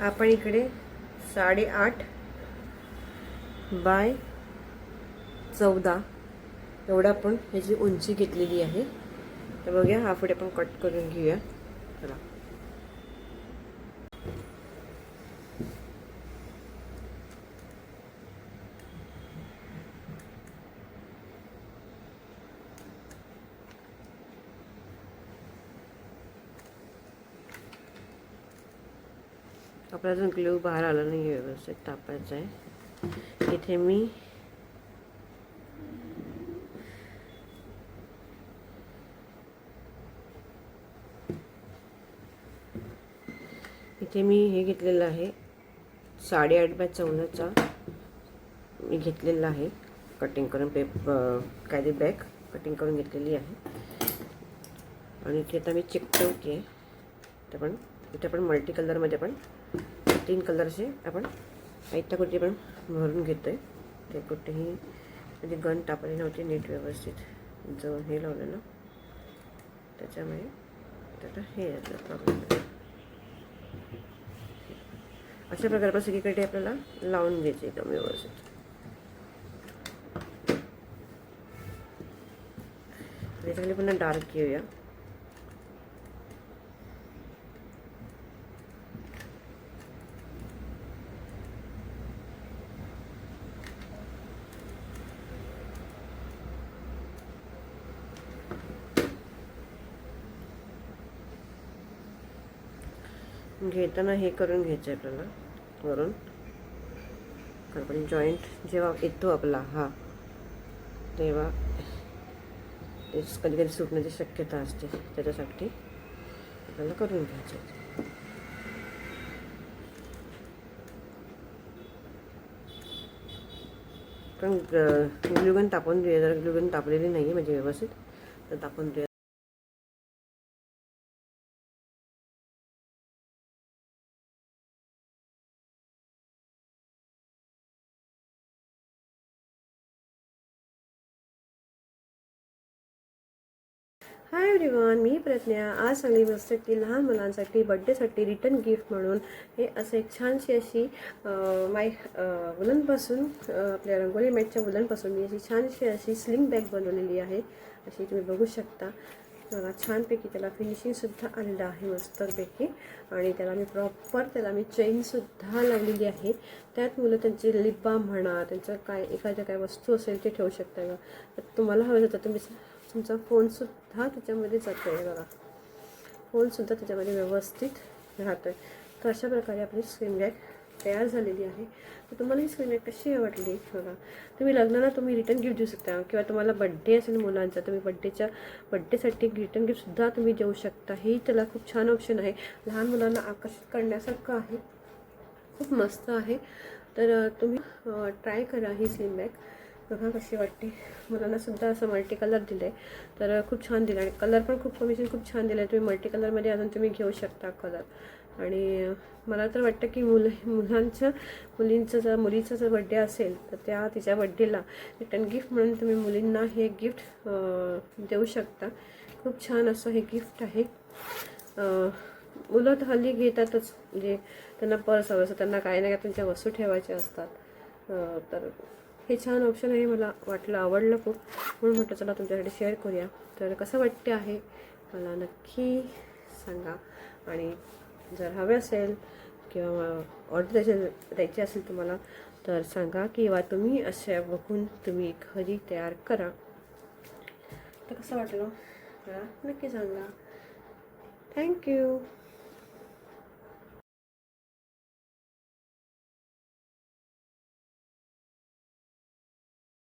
आपण इकडे साडेआठ बाय चौदा. एवढा आपण ह्याची उंची घेतलेली आहे. तर बघूया हा फूट आपण कट करून घेऊया. चला. आपला अजून ग्लू बाहेर आला नाही आहे व्यवस्थित तापायचं आहे. इथे मी इथे मी हे घेतलेलं आहे साडेआठ बाय चौदाचा मी घेतलेला आहे. कटिंग करून पेप काय ते बॅग कटिंग करून घेतलेली आहे. आणि इथे आता मी चिकटवते आहे ते पण इथे पण मल्टी कलरमध्ये पण तीन कलरचे आपण आयत्या कुठे पण भरून घेतो आहे ते कुठेही म्हणजे गन टाकली नव्हती नीट व्यवस्थित जो हे लावलं ना त्याच्यामुळे त्याचा हे याचा प्रॉब्लेम अशा प्रकारे सगळीकडे आपल्याला लावून घ्यायचे एकदम व्यवस्थित. त्याच्याखाली पुन्हा डार्क घेऊया घेताना हे करून घ्यायचं आहे आपल्याला वरून आपण जॉईंट जेव्हा येतो आपला हा तेव्हा ते कधी कधी सुटण्याची शक्यता असते त्याच्यासाठी आपल्याला करून घ्यायचं आहे. पण ग्लुगन तापून देऊया जर ग्लुगन तापलेली नाही आहे म्हणजे व्यवस्थित तर तापून हाय एव्हरीवन मी प्रज्ञा. आज सांगली मस्त की लहान मुलांसाठी बड्डेसाठी रिटर्न गिफ्ट म्हणून. हे असं एक छानशी अशी माय वुलनपासून आपल्या रंगोली मॅटच्या वुलनपासून मी अशी छानशी अशी स्लिंग बॅग बनवलेली आहे. अशी तुम्ही बघू शकता. बघा छानपैकी त्याला फिनिशिंगसुद्धा आलेलं आहे मस्तपैकी. आणि त्याला मी प्रॉपर त्याला मी चेनसुद्धा लावलेली आहे. त्यात मुलं त्यांचे लिप बाम म्हणा त्यांचं काय एखाद्या काय वस्तू असेल ते ठेवू शकता का? तर तुम्हाला हवं तर तुम्ही तुमचा फोनसुद्धा त्याच्यामध्ये जातो आहे बघा. फोनसुद्धा त्याच्यामध्ये व्यवस्थित राहतो आहे तर अशा प्रकारे आपली स्क्रीन बॅग तयार झालेली आहे. तर तुम्हाला ही स्क्रीन बॅग कशी वाटली बघा. तुम्ही लग्नाला तुम्ही रिटर्न गिफ्ट देऊ शकता किंवा तुम्हाला बड्डे असेल मुलांचा तुम्ही बड्डेच्या बड्डेसाठी रिटर्न गिफ्टसुद्धा तुम्ही देऊ शकता. हे त्याला खूप छान ऑप्शन आहे. लहान मुलांना आकर्षित करण्यासारखं आहे. खूप मस्त आहे. तर तुम्ही ट्राय करा ही स्लिम बॅग बघा कशी वाटते मुलांनासुद्धा असं मल्टी कलर दिलं आहे तर खूप छान दिलं आणि कलर पण खूप कमिशन खूप छान दिलं आहे तुम्ही मल्टी कलरमध्ये अजून तुम्ही घेऊ शकता कलर आणि मला तर वाटतं की मुलं मुलांचं मुलींचं जर मुलीचा जर बड्डे असेल तर त्या तिच्या बड्डेला रिटर्न गिफ्ट म्हणून तुम्ही मुलींना हे गिफ्ट देऊ शकता. खूप छान असं हे गिफ्ट आहे. मुलं तर हल्ली घेतातच. म्हणजे त्यांना पर्स हवं असतं त्यांना काही ना काही त्यांच्या वस्तू ठेवायच्या असतात. तर हे छान ऑप्शन आहे मला वाटलं आवडलं खूप. म्हणून म्हटलं चला तुमच्यासाठी शेअर करूया. तर कसं वाटते आहे मला नक्की सांगा. आणि जर हवे असेल किंवा ऑर्डर द्यायचे द्यायची असेल तुम्हाला तर सांगा किंवा तुम्ही अशा बघून तुम्ही घरी तयार करा. तर कसं वाटलं? मला नक्की सांगा. थँक्यू